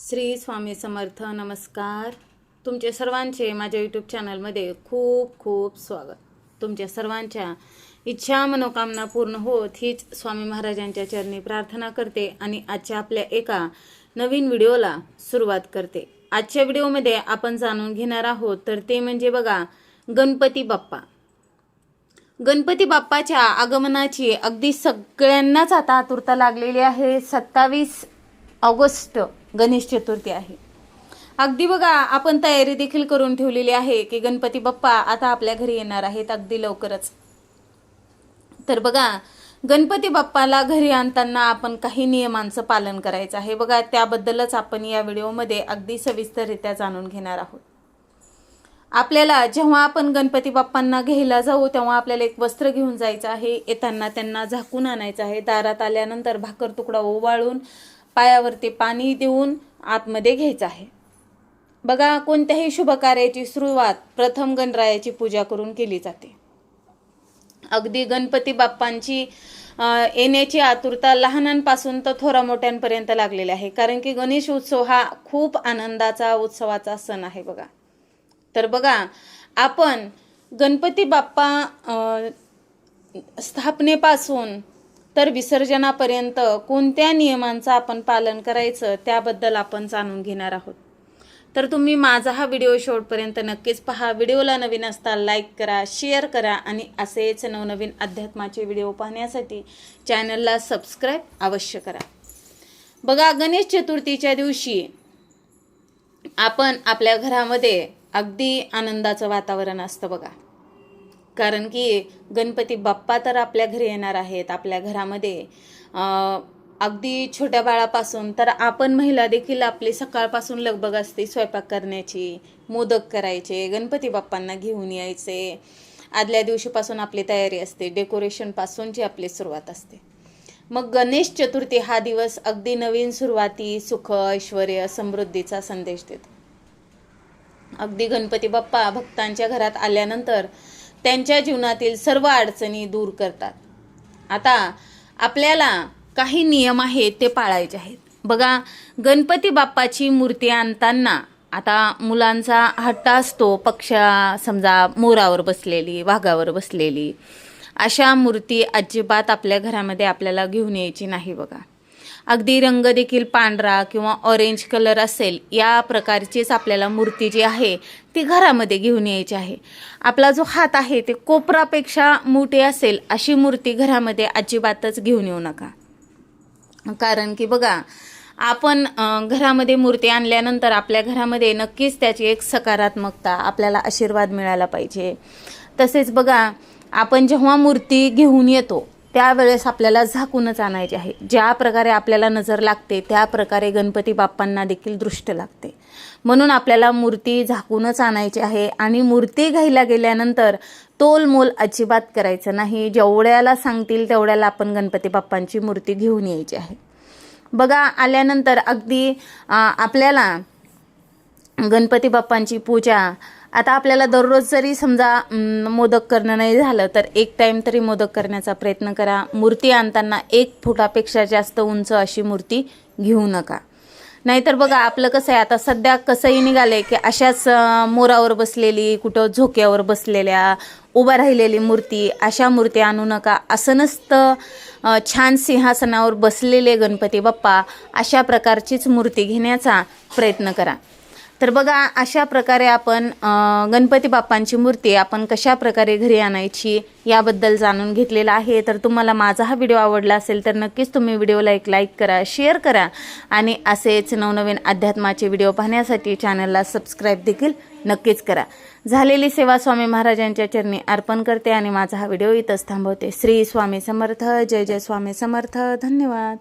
श्री स्वामी समर्थ नमस्कार. तुमचे सर्वांचे माझ्या यूट्यूब चॅनलमध्ये खूप खूप स्वागत. तुमच्या सर्वांच्या इच्छा मनोकामना पूर्ण होत हीच स्वामी महाराजांच्या चरणी प्रार्थना करते आणि आजच्या आपल्या एका नवीन व्हिडिओला सुरुवात करते. आजच्या व्हिडिओमध्ये आपण जाणून घेणार आहोत तर ते म्हणजे बघा गणपती बाप्पा. गणपती बाप्पाच्या आगमनाची अगदी सगळ्यांनाच आता आतुरता लागलेली आहे. सत्तावीस ऑगस्ट गणेश चतुर्थी आहे. अगदी बघा आपण तयारी देखील करून ठेवलेली आहे की गणपती बाप्पा आता आपल्या घरी येणार आहेत अगदी लवकरच. तर बघा गणपती बाप्पाला घरी आणताना आपण काही नियमांचं पालन करायचं आहे. बघा त्याबद्दलच आपण या व्हिडिओमध्ये अगदी सविस्तररित्या जाणून घेणार आहोत. आपल्याला जेव्हा आपण गणपती बाप्पांना घ्यायला जाऊ तेव्हा आपल्याला एक वस्त्र घेऊन जायचं आहे. येताना त्यांना झाकून आणायचं आहे. दारात आल्यानंतर भाकर तुकडा ओवाळून पायावरती पाणी देऊन आतमध्ये घ्यायचं आहे. बघा कोणत्याही शुभ कार्याची सुरुवात प्रथम गणरायाची पूजा करून केली जाते. अगदी गणपती बाप्पांची येण्याची आतुरता लहानांपासून तर थोरा मोठ्यांपर्यंत लागलेली आहे. कारण की गणेश उत्सव हा खूप आनंदाचा उत्सवाचा सण आहे बघा. तर बघा आपण गणपती बाप्पा स्थापनेपासून तर विसर्जनापर्यंत कोणत्या नियमांचं आपण पालन करायचं त्याबद्दल आपण जाणून घेणार आहोत. तर तुम्ही माझा हा व्हिडिओ शेवटपर्यंत नक्कीच पहा. व्हिडिओला नवीन असता लाईक करा शेअर करा आणि असेच नवनवीन अध्यात्माचे व्हिडिओ पाहण्यासाठी चॅनलला सबस्क्राईब अवश्य करा. बघा गणेश चतुर्थीच्या दिवशी आपण आपल्या घरामध्ये अगदी आनंदाचं वातावरण असतं बघा. कारण की गणपती बाप्पा तर आपल्या घरी येणार आहेत आपल्या घरामध्ये. अगदी छोट्या बाळापासून तर आपण महिला देखील आपली सकाळपासून लगबग असते स्वयंपाक करण्याची मोदक करायचे गणपती बाप्पांना घेऊन यायचे. आदल्या दिवशीपासून आपली तयारी असते डेकोरेशनपासूनची आपली सुरुवात असते. मग गणेश चतुर्थी हा दिवस अगदी नवीन सुरुवाती सुख ऐश्वर समृद्धीचा संदेश देतो. अगदी गणपती बाप्पा भक्तांच्या घरात आल्यानंतर त्यांच्या जीवनातील सर्व अडचणी दूर करतात. आता आपल्याला काही नियम आहेत ते पाळायचे आहेत. बघा गणपती बाप्पाची मूर्ती आणताना आता मुलांचा हट्ट असतो पक्षा समजा मोरावर बसलेली वाघावर बसलेली अशा मूर्ती अजिबात आपल्या घरामध्ये आपल्याला घेऊन यायची नाही बघा. अगदी रंग देखील पांढरा किंवा ऑरेंज कलर असेल या प्रकारचीच आपल्याला मूर्ती जी आहे ती घरामध्ये घेऊन यायची आहे. आपला जो हात आहे ते कोपरापेक्षा मोठे असेल अशी मूर्ती घरामध्ये अजिबातच घेऊन येऊ नका. कारण की बघा आपण घरामध्ये मूर्ती आणल्यानंतर आपल्या घरामध्ये नक्कीच त्याची एक सकारात्मकता आपल्याला आशीर्वाद मिळाला पाहिजे. तसेच बघा आपण जेव्हा मूर्ती घेऊन येतो त्यावेळेस आपल्याला झाकूनच आणायचे आहे. ज्या प्रकारे आपल्याला नजर लागते त्या प्रकारे गणपती बाप्पांना देखील दृष्ट लागते. म्हणून आपल्याला मूर्ती झाकूनच आणायची आहे आणि मूर्ती घ्यायला गेल्यानंतर तोलमोल अजिबात करायचं नाही. जेवढ्याला सांगतील तेवढ्याला आपण गणपती बाप्पांची मूर्ती घेऊन यायची आहे. बघा आल्यानंतर अगदी आपल्याला गणपती बाप्पांची पूजा आता आपल्याला दररोज जरी समजा मोदक करणं नाही झालं तर एक टाईम तरी मोदक करण्याचा प्रयत्न करा. मूर्ती आणताना एक फुटापेक्षा जास्त उंच अशी मूर्ती घेऊ नका. नाहीतर बघा आपलं कसं आहे आता सध्या कसंही निघालंय की अशाच मोरावर बसलेली कुठं झोक्यावर बसलेल्या उभा राहिलेली मूर्ती अशा मूर्ती आणू नका. असं नसतं छान सिंहासनावर बसलेले गणपती बाप्पा अशा प्रकारचीच मूर्ती घेण्याचा प्रयत्न करा. तर बघा अशा प्रकारे आपण गणपती बाप्पांची मूर्ती आपण कशा प्रकारे घरी आणायची याबद्दल जाणून घेतलेला आहे. तर तुम्हाला माझा हा व्हिडिओ आवडला असेल तर नक्कीच तुम्ही व्हिडिओला एक लाईक करा शेअर करा आणि असेच नवनवीन अध्यात्माचे व्हिडिओ पाहण्यासाठी चॅनलला सबस्क्राईब देखील नक्कीच करा. झालेली सेवा स्वामी महाराजांच्या चरणी अर्पण करते आणि माझा हा व्हिडिओ इथंच थांबवते. श्री स्वामी समर्थ जय जय स्वामी समर्थ. धन्यवाद.